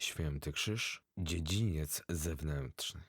Święty Krzyż, dziedziniec zewnętrzny.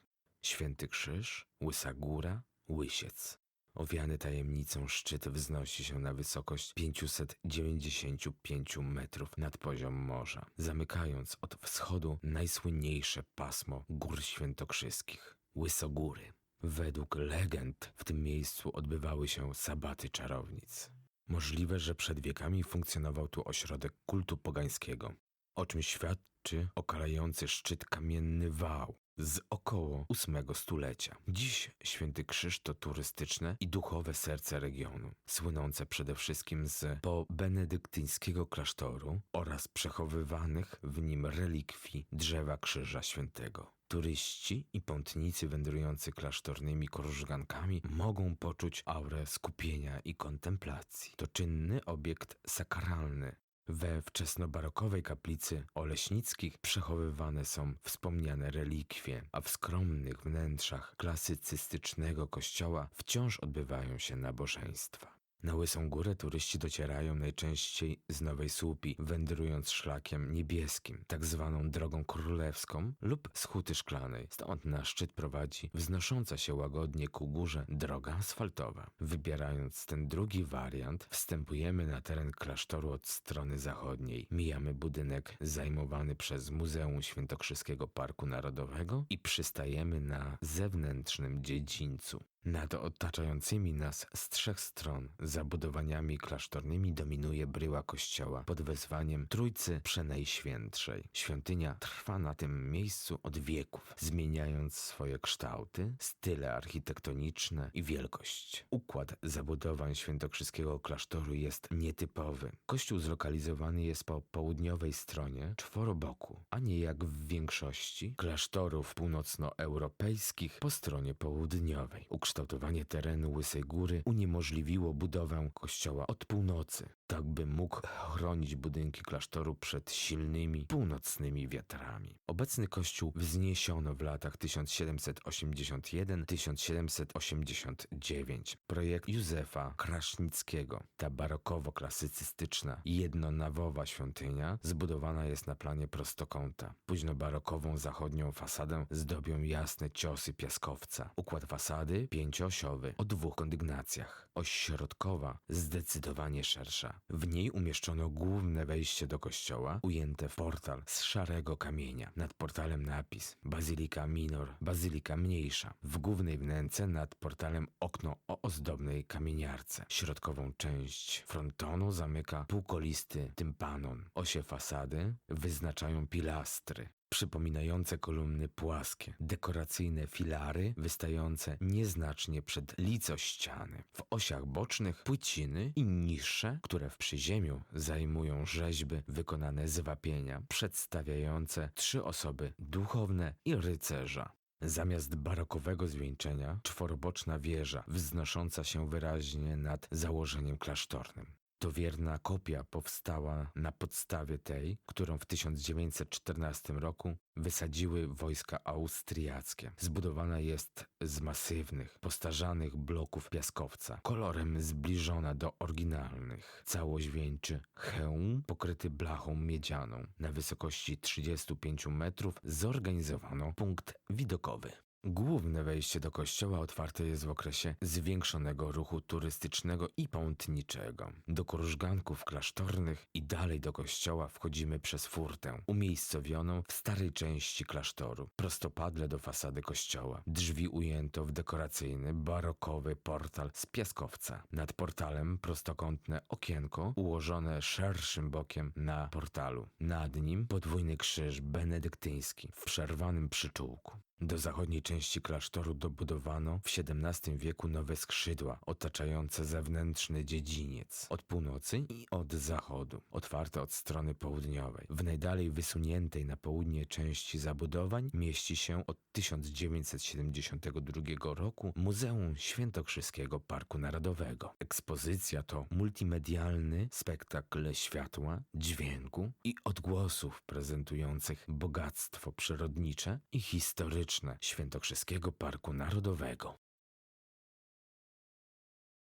Święty Krzyż, Łysa Góra, Łysiec. Owiany tajemnicą szczyt wznosi się na wysokość 595 metrów nad poziom morza, zamykając od wschodu najsłynniejsze pasmo gór świętokrzyskich Łysogóry. Według legend w tym miejscu odbywały się sabaty czarownic. Możliwe, że przed wiekami funkcjonował tu ośrodek kultu pogańskiego, o czym świadczy okalający szczyt kamienny wał z około ósmego stulecia. Dziś Święty Krzyż to turystyczne i duchowe serce regionu, słynące przede wszystkim z pobenedyktyńskiego klasztoru oraz przechowywanych w nim relikwii drzewa Krzyża Świętego. Turyści i pątnicy wędrujący klasztornymi krużgankami mogą poczuć aurę skupienia i kontemplacji. To czynny obiekt sakralny, we wczesnobarokowej kaplicy Oleśnickich przechowywane są wspomniane relikwie, a w skromnych wnętrzach klasycystycznego kościoła wciąż odbywają się nabożeństwa. Na Łysą Górę turyści docierają najczęściej z Nowej Słupi, wędrując szlakiem niebieskim, tak zwaną drogą królewską lub z Huty Szklanej. Stąd na szczyt prowadzi wznosząca się łagodnie ku górze droga asfaltowa. Wybierając ten drugi wariant, wstępujemy na teren klasztoru od strony zachodniej. Mijamy budynek zajmowany przez Muzeum Świętokrzyskiego Parku Narodowego i przystajemy na zewnętrznym dziedzińcu. Nad otaczającymi nas z trzech stron zabudowaniami klasztornymi dominuje bryła kościoła pod wezwaniem Trójcy Przenajświętszej. Świątynia trwa na tym miejscu od wieków, zmieniając swoje kształty, style architektoniczne i wielkość. Układ zabudowań świętokrzyskiego klasztoru jest nietypowy. Kościół zlokalizowany jest po południowej stronie czworoboku, a nie jak w większości klasztorów północnoeuropejskich po stronie południowej. Ukształtowanie terenu Łysej Góry uniemożliwiło budowę kościoła od północy, tak by mógł chronić budynki klasztoru przed silnymi północnymi wiatrami. Obecny kościół wzniesiono w latach 1781-1789. Projekt Józefa Krasznickiego, ta barokowo-klasycystyczna jednonawowa świątynia zbudowana jest na planie prostokąta. Późno barokową zachodnią fasadę zdobią jasne ciosy piaskowca. Układ fasady pięcioosiowy o dwóch kondygnacjach. Oś środkowa zdecydowanie szersza. W niej umieszczono główne wejście do kościoła, ujęte w portal z szarego kamienia. Nad portalem napis Bazylika Minor, Bazylika Mniejsza. W głównej wnęce nad portalem okno o ozdobnej kamieniarce. Środkową część frontonu zamyka półkolisty tympanon. Osie fasady wyznaczają pilastry przypominające kolumny płaskie, dekoracyjne filary wystające nieznacznie przed lico ściany. W osiach bocznych płyciny i niższe, które w przyziemiu zajmują rzeźby wykonane z wapienia, przedstawiające trzy osoby duchowne i rycerza. Zamiast barokowego zwieńczenia, czworoboczna wieża, wznosząca się wyraźnie nad założeniem klasztornym. To wierna kopia powstała na podstawie tej, którą w 1914 roku wysadziły wojska austriackie. Zbudowana jest z masywnych, postarzanych bloków piaskowca, kolorem zbliżona do oryginalnych. Całość wieńczy hełm pokryty blachą miedzianą. Na wysokości 35 metrów zorganizowano punkt widokowy. Główne wejście do kościoła otwarte jest w okresie zwiększonego ruchu turystycznego i pątniczego. Do krużganków klasztornych i dalej do kościoła wchodzimy przez furtę, umiejscowioną w starej części klasztoru, prostopadle do fasady kościoła. Drzwi ujęto w dekoracyjny, barokowy portal z piaskowca. Nad portalem prostokątne okienko ułożone szerszym bokiem na portalu. Nad nim podwójny krzyż benedyktyński w przerwanym przyczółku. Do zachodniej części klasztoru dobudowano w XVII wieku nowe skrzydła otaczające zewnętrzny dziedziniec od północy i od zachodu, otwarte od strony południowej. W najdalej wysuniętej na południe części zabudowań mieści się od 1972 roku Muzeum Świętokrzyskiego Parku Narodowego. Ekspozycja to multimedialny spektakl światła, dźwięku i odgłosów prezentujących bogactwo przyrodnicze i historyczne Świętokrzyskiego Parku Narodowego.